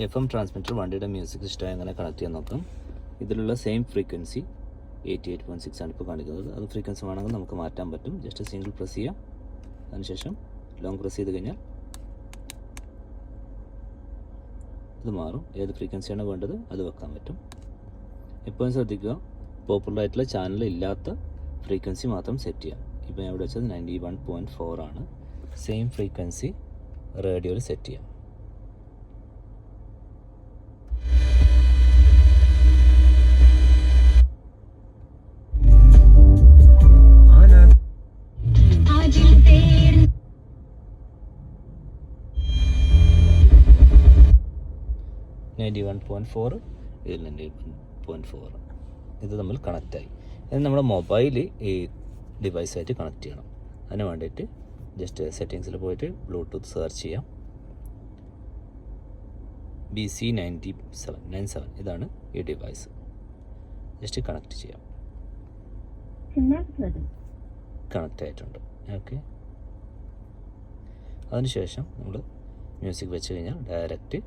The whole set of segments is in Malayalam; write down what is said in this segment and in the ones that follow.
എഫ് എം ട്രാൻസ്മിറ്റർ വണ്ടിയുടെ മ്യൂസിക് സിസ്റ്റം എങ്ങനെ കണക്ട് ചെയ്യാൻ നോക്കാം. ഇതിലുള്ള same frequency eighty eight point six ആണ് ഇപ്പോൾ കാണിക്കുന്നത്. അത് ഫ്രീക്വൻസി വേണമെങ്കിൽ നമുക്ക് മാറ്റാൻ പറ്റും. ജസ്റ്റ് സിംഗിൾ പ്രസ് ചെയ്യാം. അതിനുശേഷം ലോങ് പ്രസ് ചെയ്ത് കഴിഞ്ഞാൽ ഇത് മാറും. ഏത് ഫ്രീക്വൻസിയാണ് വേണ്ടത് അത് വെക്കാൻ പറ്റും. എപ്പോഴും ശ്രദ്ധിക്കുക പോപ്പുലർ ആയിട്ടുള്ള ചാനൽ ഇല്ലാത്ത ഫ്രീക്വൻസി മാത്രം സെറ്റ് ചെയ്യാം. ഇപ്പോൾ ഞാൻ ഇവിടെ വെച്ചത് നയന്റി വൺ പോയിന്റ് ഫോർ ആണ് സെയിം ഫ്രീക്വൻസി റേഡിയോയിൽ സെറ്റ് ചെയ്യാം. നയന്റി വൺ പോയിന്റ് ഫോർ ഇതിൽ നയന്റി വൺ പോയിന്റ് ഫോർ ഇത് തമ്മിൽ കണക്റ്റായി ഇത് നമ്മുടെ മൊബൈൽ ഈ ഡിവൈസായിട്ട് കണക്ട് ചെയ്യണം. അതിന് വേണ്ടിയിട്ട് ജസ്റ്റ് സെറ്റിങ്സിൽ പോയിട്ട് ബ്ലൂടൂത്ത് സെർച്ച് ചെയ്യാം. B C ninety seven nine seven ഇതാണ് ഈ ഡിവൈസ് ജസ്റ്റ് കണക്ട് ചെയ്യാം. കണക്റ്റ് ആയിട്ടുണ്ട്. ഓക്കെ അതിനുശേഷം നമ്മൾ മ്യൂസിക് വെച്ച് കഴിഞ്ഞാൽ direct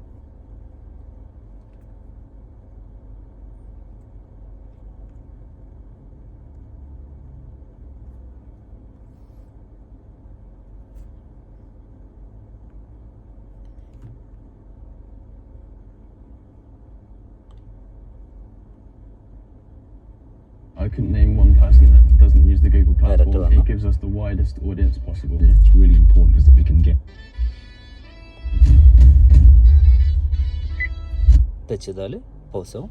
I couldn't name one person that doesn't use the Google platform. Do It gives us the widest audience possible. Yeah, It's really important is that we can get touch ചെയ്താൽ പൗസ് ആവും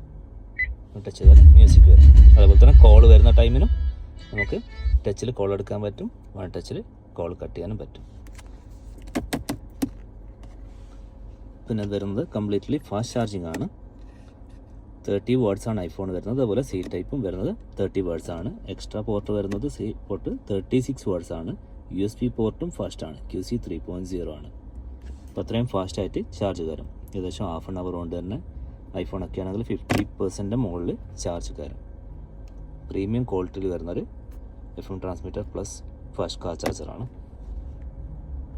ടച്ച് ചെയ്താൽ മ്യൂസിക് വരും അതേപോലെ തന്നെ കോൾ വരുന്ന ടൈമിനും നമുക്ക് ടച്ചിൽ കോൾ എടുക്കാൻ പറ്റും വൺ ടച്ചിൽ കോൾ കട്ട് ചെയ്യാനും പറ്റും പിന്നെ വരുന്നത് കംപ്ലീറ്റ്ലി ഫാസ്റ്റ് ചാർജിങ് ആണ് തേർട്ടി ആണ് ഐഫോൺ വരുന്നത്. അതുപോലെ സി ടൈപ്പും വരുന്നത് തേർട്ടി ആണ്. എക്സ്ട്രാ പോർട്ട് വരുന്നത് സി പോർട്ട് തേർട്ടി സിക്സ് ആണ്. യു എസ് പി പോർട്ടും ഫാസ്റ്റ് ആണ്. Q C three point zero ആണ്. അപ്പോൾ അത്രയും ഫാസ്റ്റായിട്ട് ചാർജ് കയറും ഏകദേശം ഹാഫ് ആൻ അവർ കൊണ്ട് തന്നെ ഐഫോൺ ഒക്കെ ആണെങ്കിൽ ഫിഫ്റ്റി പെർസെന്റ് മുകളിൽ ചാർജ് കയറും പ്രീമിയം ക്വാളിറ്റിയിൽ വരുന്നൊരു F M transmitter plus fast car ചാർജറാണ്